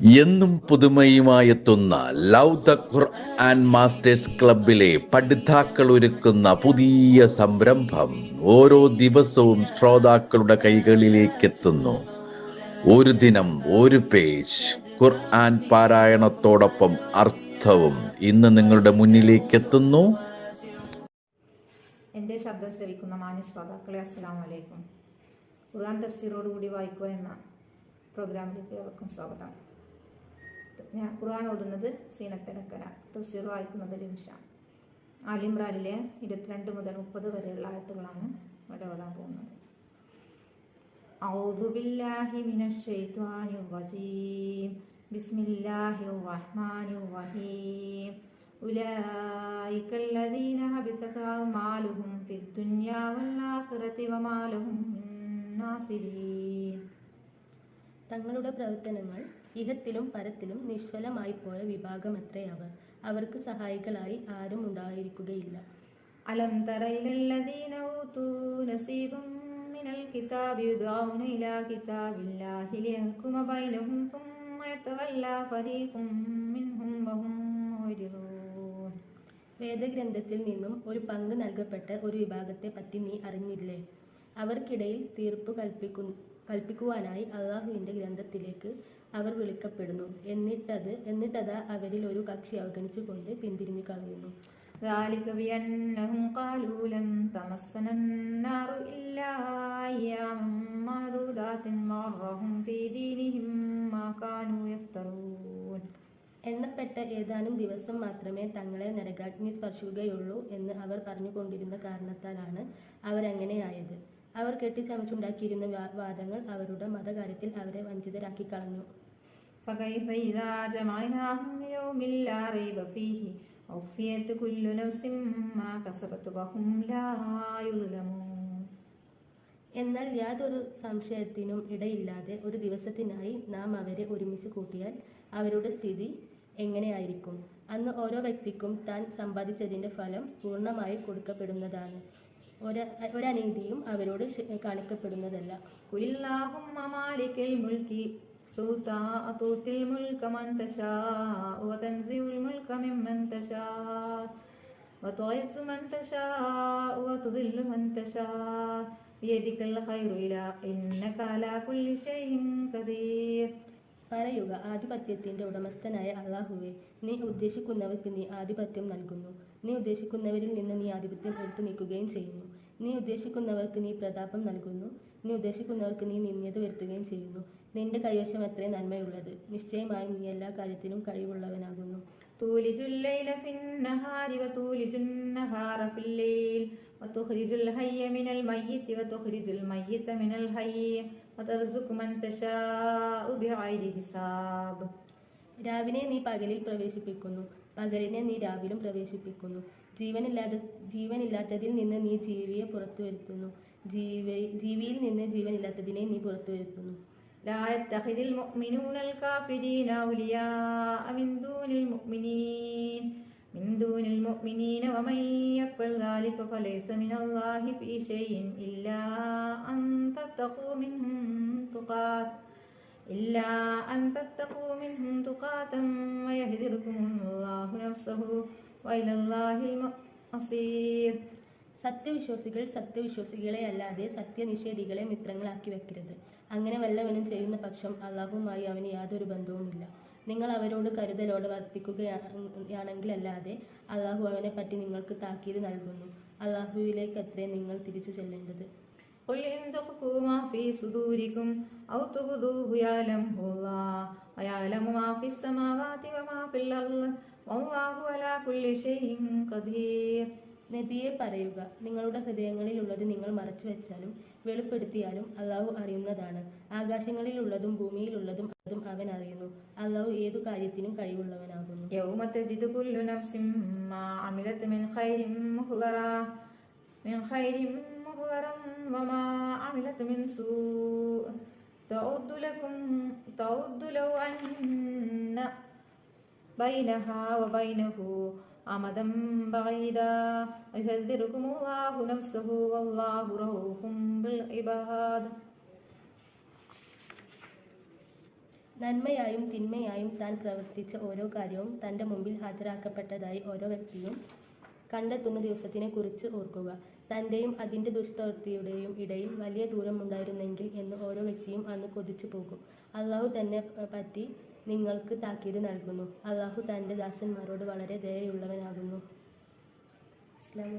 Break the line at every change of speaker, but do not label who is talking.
എന്നും പുതുമയുമായെത്തുന്ന love the Quran masters ക്ലബിലെ പഠിതാക്കൾ ഒരുക്കുന്ന പുതിയ സംരംഭം ഓരോ ദിവസവും ശ്രോതാക്കളുടെ കൈകളിലേക്ക് എത്തുന്നു ഒരു ദിനം ഒരു പേജ്. ഖുർആൻ പാരായണത്തോടൊപ്പം അർത്ഥവും ഇന്ന് നിങ്ങളുടെ മുന്നിലേക്ക് എത്തുന്നു
എന്റെ ശബ്ദം ശ്രവിക്കുന്ന മാന്യ ശ്രോതാക്കളെ അസ്സലാമു അലൈക്കും. ഖുർആൻ വായിക്കുക എന്ന പ്രോഗ്രാമിലേക്ക് ഏവർക്കും സ്വാഗതം. ഞാൻ ഖുർആൻ ഓതുന്നത് സീനത്തിനക്കര തഫ്സീർ വായിക്കുന്നത് ലിംഷ ആലിമ്രാനിലെ ഇരുപത്തിരണ്ട് മുതൽ മുപ്പത് വരെയുള്ള ആയത്തുകളാണ് ഇവിടെ ഓതാൻ പോകുന്നത് أعوذ بالله من الشيطان الرجيم بسم الله الرحمن الرحيم أولئك الذين هبطت أعمالهم في الدنيا والآخرة وما لهم من ناصرين
തങ്ങളുടെ പ്രവർത്തനങ്ങൾ ഇഹത്തിലും പരത്തിലും നിഷ്ഫലമായി പോയ അവർ. അവർക്ക് സഹായികളായി ആരും ഉണ്ടായിരിക്കുകയില്ല. വേദഗ്രന്ഥത്തിൽ നിന്നും ഒരു പങ്ക് നൽകപ്പെട്ട ഒരു വിഭാഗത്തെ പറ്റി നീ അറിഞ്ഞില്ലേ? അവർക്കിടയിൽ തീർപ്പ് കൽപ്പിക്കുന്നു കൽപ്പിക്കുവാനായി അള്ളാഹുവിൻ്റെ ഗ്രന്ഥത്തിലേക്ക് അവർ വിളിക്കപ്പെടുന്നു എന്നിട്ടത് എന്നിട്ടത് അവരിൽ ഒരു കക്ഷി അവഗണിച്ചുകൊണ്ട് പിന്തിരിഞ്ഞു കളയുന്നു
ذلك بأنهم قالوا لن تمسنا النار إلا أياما معدودات وغرهم في دينهم ما كانوا يفترون
എണ്ണപ്പെട്ട ഏതാനും ദിവസം മാത്രമേ തങ്ങളെ നരകാഗ്നി സ്പർശിക്കുകയുള്ളൂ എന്ന് അവർ പറഞ്ഞുകൊണ്ടിരുന്ന കാരണത്താലാണ് അവരങ്ങനെയായത് അവർ കെട്ടിച്ചമച്ചുണ്ടാക്കിയിരുന്ന വാ- വാദങ്ങൾ അവരുടെ മതകാര്യത്തിൽ അവരെ വഞ്ചിതരാക്കി കളഞ്ഞു
فكيف إذا جمعناهم ليوم لا ريب فيه وفيت كل نفس ما كسبت وهم لا يظلمون
എന്നാൽ യാതൊരു സംശയത്തിനും ഇടയില്ലാതെ ഒരു ദിവസത്തിനായി നാം അവരെ ഒരുമിച്ച് കൂട്ടിയാൽ അവരുടെ സ്ഥിതി എങ്ങനെയായിരിക്കും അന്ന് ഓരോ വ്യക്തിക്കും താൻ സമ്പാദിച്ചതിൻ്റെ ഫലം പൂർണ്ണമായി കൊടുക്കപ്പെടുന്നതാണ് ഒര ഒരനീതിയും അവരോട് ശ- കാണിക്കപ്പെടുന്നതല്ല
قل اللهم مالك الملك تؤتى- تؤتي الملك من تشاء وتنزع الملك ممن تشاء وتعز من تشاء وتذل من تشاء بيدك الخير إلى إنك على كل شيء قدير
പറയുക ആധിപത്യത്തിന്റെ ഉടമസ്ഥനായ അള്ളാഹുവെ നീ ഉദ്ദേശിക്കുന്നവർക്ക് നീ ആധിപത്യം നൽകുന്നു നീ ഉദ്ദേശിക്കുന്നവരിൽ നിന്ന് നീ ആധിപത്യം എടുത്തു നീക്കുകയും ചെയ്യുന്നു നീ ഉദ്ദേശിക്കുന്നവർക്ക് നീ പ്രതാപം നൽകുന്നു നീ ഉദ്ദേശിക്കുന്നവർക്ക് നീ നിന്ദ്യത വരുത്തുകയും ചെയ്യുന്നു നിന്റെ കൈവശം എത്രയും നന്മയുള്ളത് നിശ്ചയമായും നീ എല്ലാ കാര്യത്തിലും കഴിവുള്ളവനാകുന്നു
تولج الليل في النهار وتولج النهار في الليل وتخرج الحي من الميت وتخرج الميت من الحي وترزق من تشاء بغير حساب
രാവിനെ നീ പകലിൽ പ്രവേശിപ്പിക്കുന്നു പകലിനെ നീ രാവിലും പ്രവേശിപ്പിക്കുന്നു ജീവനില്ലാതെ ജീവനില്ലാത്തതിൽ നിന്ന് നീ ജീവിയെ പുറത്തു വരുത്തുന്നു ജീവ ജീവിയിൽ നിന്ന് ജീവനില്ലാത്തതിനെ നീ പുറത്തു വരുത്തുന്നു
لا يتخذ المؤمنون الكافرين أولياء من دون المؤمنين من دون المؤمنين ومن يفعل ذلك فليس من الله في شيء إلا أن تتقوا منهم تقات إلا أن تتقوا منهم تقاتا ويهدركم الله نفسه وإلى الله المصير
സത്യവിശ്വാസികൾ സത്യവിശ്വാസികളെ അല്ലാതെ സത്യനിഷേധികളെ മിത്രങ്ങളാക്കി വെക്കരുത് അങ്ങനെ വല്ലവനും ചെയ്യുന്ന പക്ഷം അള്ളാഹുമായി അവന് യാതൊരു ബന്ധവുമില്ല നിങ്ങൾ അവരോട് കരുതലോടെ വർത്തിക്കുകയാണെങ്കിൽ അല്ലാതെ അള്ളാഹു അവനെ പറ്റി നിങ്ങൾക്ക് താക്കീത് നൽകുന്നു അള്ളാഹുവിലേക്ക് അത്രേ നിങ്ങൾ തിരിച്ചു ചെല്ലേണ്ടത്
قل إن تخفوا ما في صدوركم أو تبدوه يعلمه الله ويعلم ما في السماوات وما في الأرض والله على كل شيء قدير
നബിയെ പറയുക നിങ്ങളുടെ ഹൃദയങ്ങളിലുള്ളത് നിങ്ങൾ മറച്ചു വെച്ചാലും വെളിപ്പെടുത്തിയാലും അള്ളാഹു അറിയുന്നതാണ് ആകാശങ്ങളിലുള്ളതും ഭൂമിയിലുള്ളതും അതും അവൻ അറിയുന്നു അള്ളാഹു ഏതു കാര്യത്തിനും കഴിവുള്ളവനാകുന്നു
يوم تجد كل نفس ما عملت من خير مهضرا من خير مهضرا وما عملت من سوء تود لكم تود لو أن بينها وبينه أمدا بعيدا يحذركم الله نفسه والله رؤوف بالعباد
നന്മയായും തിന്മയായും താൻ പ്രവർത്തിച്ച ഓരോ കാര്യവും തൻ്റെ മുമ്പിൽ ഹാജരാക്കപ്പെട്ടതായി ഓരോ വ്യക്തിയും കണ്ടെത്തുന്ന ദിവസത്തിനെ കുറിച്ച് ഓർക്കുക തന്റെയും അതിന്റെ ദുഷ്ടവൃത്തിയുടെയും ഇടയിൽ വലിയ ദൂരം ഉണ്ടായിരുന്നെങ്കിൽ എന്ന് ഓരോ വ്യക്തിയും അന്ന് കൊതിച്ചു പോകും. അള്ളാഹു തന്നെ പറ്റി നിങ്ങൾക്ക് താക്കീത് നൽകുന്നു. അള്ളാഹു തന്റെ ദാസന്മാരോട് വളരെ ദയയുള്ളവനാകുന്നു. അലൈക്കും.